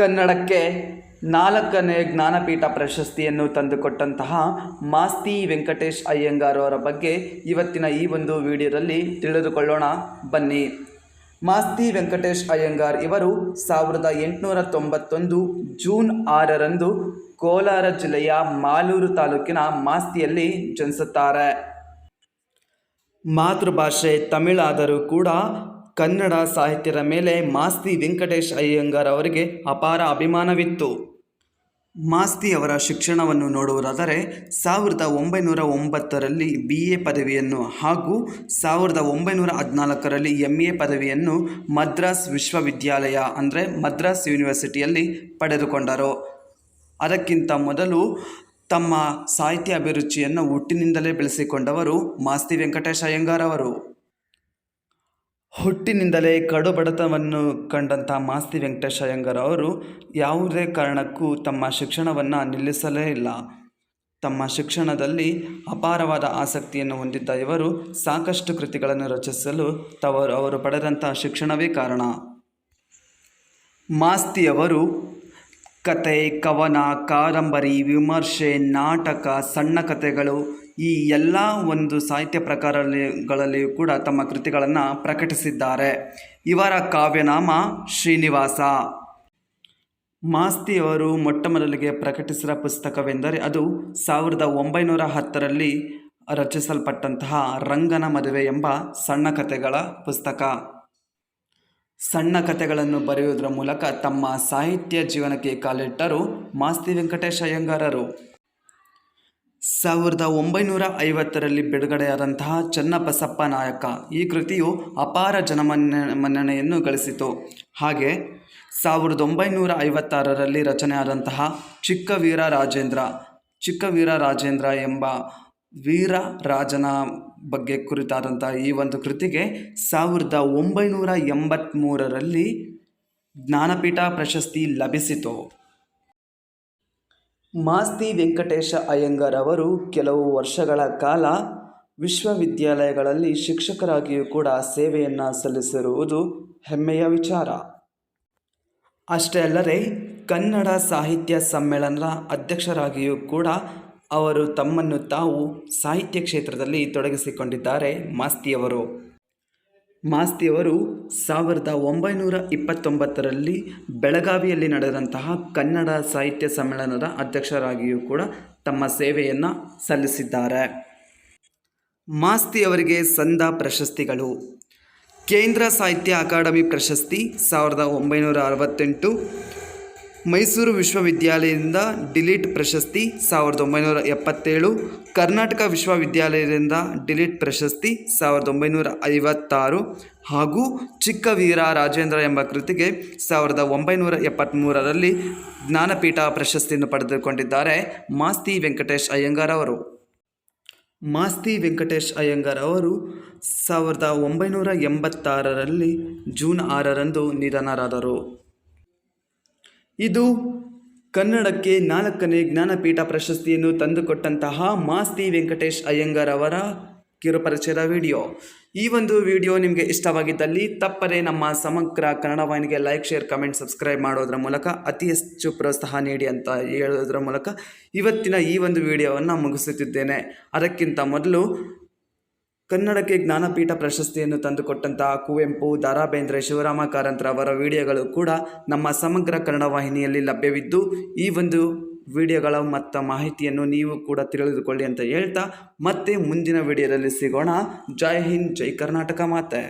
ಕನ್ನಡಕ್ಕೆ ನಾಲ್ಕನೇ ಜ್ಞಾನಪೀಠ ಪ್ರಶಸ್ತಿಯನ್ನು ತಂದುಕೊಟ್ಟಂತಹ ಮಾಸ್ತಿ ವೆಂಕಟೇಶ್ ಅಯ್ಯಂಗಾರ್ ಅವರ ಬಗ್ಗೆ ಇವತ್ತಿನ ಈ ಒಂದು ವಿಡಿಯೋದಲ್ಲಿ ತಿಳಿದುಕೊಳ್ಳೋಣ. ಬನ್ನಿ. ಮಾಸ್ತಿ ವೆಂಕಟೇಶ್ ಅಯ್ಯಂಗಾರ್ ಇವರು ಸಾವಿರದ ಎಂಟುನೂರ ತೊಂಬತ್ತೊಂದು ಜೂನ್ ಆರರಂದು ಕೋಲಾರ ಜಿಲ್ಲೆಯ ಮಾಲೂರು ತಾಲೂಕಿನ ಮಾಸ್ತಿಯಲ್ಲಿ ಜನಿಸುತ್ತಾರೆ. ಮಾತೃಭಾಷೆ ತಮಿಳಾದರೂ ಕೂಡ ಕನ್ನಡ ಸಾಹಿತ್ಯದ ಮೇಲೆ ಮಾಸ್ತಿ ವೆಂಕಟೇಶ್ ಅಯ್ಯಂಗಾರ್ ಅವರಿಗೆ ಅಪಾರ ಅಭಿಮಾನವಿತ್ತು. ಮಾಸ್ತಿ ಅವರ ಶಿಕ್ಷಣವನ್ನು ನೋಡುವುದಾದರೆ, ಸಾವಿರದ ಒಂಬೈನೂರ ಒಂಬತ್ತರಲ್ಲಿ ಬಿ ಎ ಪದವಿಯನ್ನು ಹಾಗೂ ಸಾವಿರದ ಒಂಬೈನೂರ ಹದಿನಾಲ್ಕರಲ್ಲಿ ಎಂ ಎ ಪದವಿಯನ್ನು ಮದ್ರಾಸ್ ವಿಶ್ವವಿದ್ಯಾಲಯ, ಅಂದರೆ ಮದ್ರಾಸ್ ಯೂನಿವರ್ಸಿಟಿಯಲ್ಲಿ ಪಡೆದುಕೊಂಡರು. ಅದಕ್ಕಿಂತ ಮೊದಲು ತಮ್ಮ ಸಾಹಿತ್ಯ ಅಭಿರುಚಿಯನ್ನು ಹುಟ್ಟಿನಿಂದಲೇ ಬೆಳೆಸಿಕೊಂಡವರು ಮಾಸ್ತಿ ವೆಂಕಟೇಶ ಅಯ್ಯಂಗಾರ್ ಅವರು. ಹುಟ್ಟಿನಿಂದಲೇ ಕಡು ಬಡತನವನ್ನು ಕಂಡಂಥ ಮಾಸ್ತಿ ವೆಂಕಟೇಶ ಅಯ್ಯಂಗಾರ್ ಅವರು ಯಾವುದೇ ಕಾರಣಕ್ಕೂ ತಮ್ಮ ಶಿಕ್ಷಣವನ್ನು ನಿಲ್ಲಿಸಲೇ ಇಲ್ಲ. ತಮ್ಮ ಶಿಕ್ಷಣದಲ್ಲಿ ಅಪಾರವಾದ ಆಸಕ್ತಿಯನ್ನು ಹೊಂದಿದ್ದ ಇವರು ಸಾಕಷ್ಟು ಕೃತಿಗಳನ್ನು ರಚಿಸಲು ತವರು ಅವರು ಪಡೆದಂಥ ಶಿಕ್ಷಣವೇ ಕಾರಣ. ಮಾಸ್ತಿಯವರು ಕತೆ ಕವನ, ಕಾದಂಬರಿ, ವಿಮರ್ಶೆ, ನಾಟಕ, ಸಣ್ಣ ಕಥೆಗಳು ಈ ಎಲ್ಲ ಒಂದು ಸಾಹಿತ್ಯ ಪ್ರಕಾರಗಳಲ್ಲಿಯೂ ಕೂಡ ತಮ್ಮ ಕೃತಿಗಳನ್ನು ಪ್ರಕಟಿಸಿದ್ದಾರೆ. ಇವರ ಕಾವ್ಯನಾಮ ಶ್ರೀನಿವಾಸ. ಮಾಸ್ತಿಯವರು ಮೊಟ್ಟ ಮೊದಲಿಗೆ ಪ್ರಕಟಿಸಿದ ಪುಸ್ತಕವೆಂದರೆ ಅದು ಸಾವಿರದ ಒಂಬೈನೂರ ಹತ್ತರಲ್ಲಿ ರಚಿಸಲ್ಪಟ್ಟಂತಹ ರಂಗನ ಮದುವೆ ಎಂಬ ಸಣ್ಣ ಕಥೆಗಳ ಪುಸ್ತಕ. ಸಣ್ಣ ಕಥೆಗಳನ್ನು ಬರೆಯುವುದರ ಮೂಲಕ ತಮ್ಮ ಸಾಹಿತ್ಯ ಜೀವನಕ್ಕೆ ಕಾಲಿಟ್ಟರು ಮಾಸ್ತಿ ವೆಂಕಟೇಶ ಅಯ್ಯಂಗಾರರು. ಸಾವಿರದ ಒಂಬೈನೂರ ಐವತ್ತರಲ್ಲಿ ಬಿಡುಗಡೆಯಾದಂತಹ ಚನ್ನಬಸಪ್ಪ ನಾಯಕ ಈ ಕೃತಿಯು ಅಪಾರ ಜನಮನ್ನ ಮನ್ನಣೆಯನ್ನು ಗಳಿಸಿತು. ಹಾಗೆ ಸಾವಿರದ ಒಂಬೈನೂರ ಐವತ್ತಾರರಲ್ಲಿ ರಚನೆಯಾದಂತಹ ಚಿಕ್ಕ ವೀರ ರಾಜೇಂದ್ರ ಚಿಕ್ಕ ವೀರ ರಾಜೇಂದ್ರ ಎಂಬ ವೀರ ರಾಜನ ಬಗ್ಗೆ ಕುರಿತಾದಂಥ ಈ ಒಂದು ಕೃತಿಗೆ ಸಾವಿರದ ಒಂಬೈನೂರ ಎಂಬತ್ತ್ಮೂರರಲ್ಲಿ ಜ್ಞಾನಪೀಠ ಪ್ರಶಸ್ತಿ ಲಭಿಸಿತು. ಮಾಸ್ತಿ ವೆಂಕಟೇಶ ಅಯ್ಯಂಗಾರ್ ಅವರು ಕೆಲವು ವರ್ಷಗಳ ಕಾಲ ವಿಶ್ವವಿದ್ಯಾಲಯಗಳಲ್ಲಿ ಶಿಕ್ಷಕರಾಗಿಯೂ ಕೂಡ ಸೇವೆಯನ್ನು ಸಲ್ಲಿಸಿರುವುದು ಹೆಮ್ಮೆಯ ವಿಚಾರ. ಅಷ್ಟೇ ಅಲ್ಲದೆ, ಕನ್ನಡ ಸಾಹಿತ್ಯ ಸಮ್ಮೇಳನದ ಅಧ್ಯಕ್ಷರಾಗಿಯೂ ಕೂಡ ಅವರು ತಮ್ಮನ್ನು ತಾವು ಸಾಹಿತ್ಯ ಕ್ಷೇತ್ರದಲ್ಲಿ ತೊಡಗಿಸಿಕೊಂಡಿದ್ದಾರೆ ಮಾಸ್ತಿಯವರು. ಮಾಸ್ತಿಯವರು ಸಾವಿರದ ಒಂಬೈನೂರ ಇಪ್ಪತ್ತೊಂಬತ್ತರಲ್ಲಿ ಬೆಳಗಾವಿಯಲ್ಲಿ ನಡೆದಂತಹ ಕನ್ನಡ ಸಾಹಿತ್ಯ ಸಮ್ಮೇಳನದ ಅಧ್ಯಕ್ಷರಾಗಿಯೂ ಕೂಡ ತಮ್ಮ ಸೇವೆಯನ್ನು ಸಲ್ಲಿಸಿದ್ದಾರೆ. ಮಾಸ್ತಿಯವರಿಗೆ ಸಂದ ಪ್ರಶಸ್ತಿಗಳು. ಕೇಂದ್ರ ಸಾಹಿತ್ಯ ಅಕಾಡೆಮಿ ಪ್ರಶಸ್ತಿ ಸಾವಿರದ ಒಂಬೈನೂರ ಅರವತ್ತೆಂಟು ಮೈಸೂರು ವಿಶ್ವವಿದ್ಯಾಲಯದಿಂದ ಡಿಲೀಟ್ ಪ್ರಶಸ್ತಿ ಸಾವಿರದ ಒಂಬೈನೂರ ಎಪ್ಪತ್ತೇಳು, ಕರ್ನಾಟಕ ವಿಶ್ವವಿದ್ಯಾಲಯದಿಂದ ಡಿಲೀಟ್ ಪ್ರಶಸ್ತಿ ಸಾವಿರದ ಒಂಬೈನೂರ ಐವತ್ತಾರು ಹಾಗೂ ಚಿಕ್ಕ ವೀರ ರಾಜೇಂದ್ರ ಎಂಬ ಕೃತಿಗೆ ಸಾವಿರದ ಒಂಬೈನೂರ ಎಪ್ಪತ್ತ್ಮೂರರಲ್ಲಿ ಜ್ಞಾನಪೀಠ ಪ್ರಶಸ್ತಿಯನ್ನು ಪಡೆದುಕೊಂಡಿದ್ದಾರೆ ಮಾಸ್ತಿ ವೆಂಕಟೇಶ್ ಅಯ್ಯಂಗಾರ್ ಅವರು. ಮಾಸ್ತಿ ವೆಂಕಟೇಶ್ ಅಯ್ಯಂಗಾರ್ ಅವರು ಸಾವಿರದ ಒಂಬೈನೂರ ಎಂಬತ್ತಾರರಲ್ಲಿ ಜೂನ್ ಆರರಂದು ನಿಧನರಾದರು. ಇದು ಕನ್ನಡಕ್ಕೆ ನಾಲ್ಕನೇ ಜ್ಞಾನಪೀಠ ಪ್ರಶಸ್ತಿಯನ್ನು ತಂದುಕೊಟ್ಟಂತಹ ಮಾಸ್ತಿ ವೆಂಕಟೇಶ್ ಅಯ್ಯಂಗಾರ್ ಅವರ ಕಿರುಪರಿಚಯದ ವಿಡಿಯೋ. ಈ ಒಂದು ವಿಡಿಯೋ ನಿಮಗೆ ಇಷ್ಟವಾಗಿದ್ದಲ್ಲಿ ತಪ್ಪದೆ ನಮ್ಮ ಸಮಗ್ರ ಕನ್ನಡ ವಾಹಿನಿಗೆ ಲೈಕ್, ಶೇರ್, ಕಮೆಂಟ್, ಸಬ್ಸ್ಕ್ರೈಬ್ ಮಾಡೋದ್ರ ಮೂಲಕ ಅತಿ ಹೆಚ್ಚು ಪ್ರೋತ್ಸಾಹ ನೀಡಿ ಅಂತ ಹೇಳೋದ್ರ ಮೂಲಕ ಇವತ್ತಿನ ಈ ಒಂದು ವಿಡಿಯೋವನ್ನು ಮುಗಿಸುತ್ತಿದ್ದೇನೆ. ಅದಕ್ಕಿಂತ ಮೊದಲು ಕನ್ನಡಕ್ಕೆ ಜ್ಞಾನಪೀಠ ಪ್ರಶಸ್ತಿಯನ್ನು ತಂದುಕೊಟ್ಟಂತಹ ಕುವೆಂಪು ದಾರಾ ಬೇಂದ್ರೆ ಶಿವರಾಮ ಕಾರಂತರ ಅವರ ವಿಡಿಯೋಗಳು ಕೂಡ ನಮ್ಮ ಸಮಗ್ರ ಕನ್ನಡ ವಾಹಿನಿಯಲ್ಲಿ ಲಭ್ಯವಿದ್ದು, ಈ ಒಂದು ವಿಡಿಯೋಗಳ ಮತ್ತು ಮಾಹಿತಿಯನ್ನು ನೀವು ಕೂಡ ತಿಳಿದುಕೊಳ್ಳಿ ಅಂತ ಹೇಳ್ತಾ ಮತ್ತೆ ಮುಂದಿನ ವಿಡಿಯೋದಲ್ಲಿ ಸಿಗೋಣ. ಜೈ ಹಿಂದ್, ಜೈ ಕರ್ನಾಟಕ ಮಾತೆ.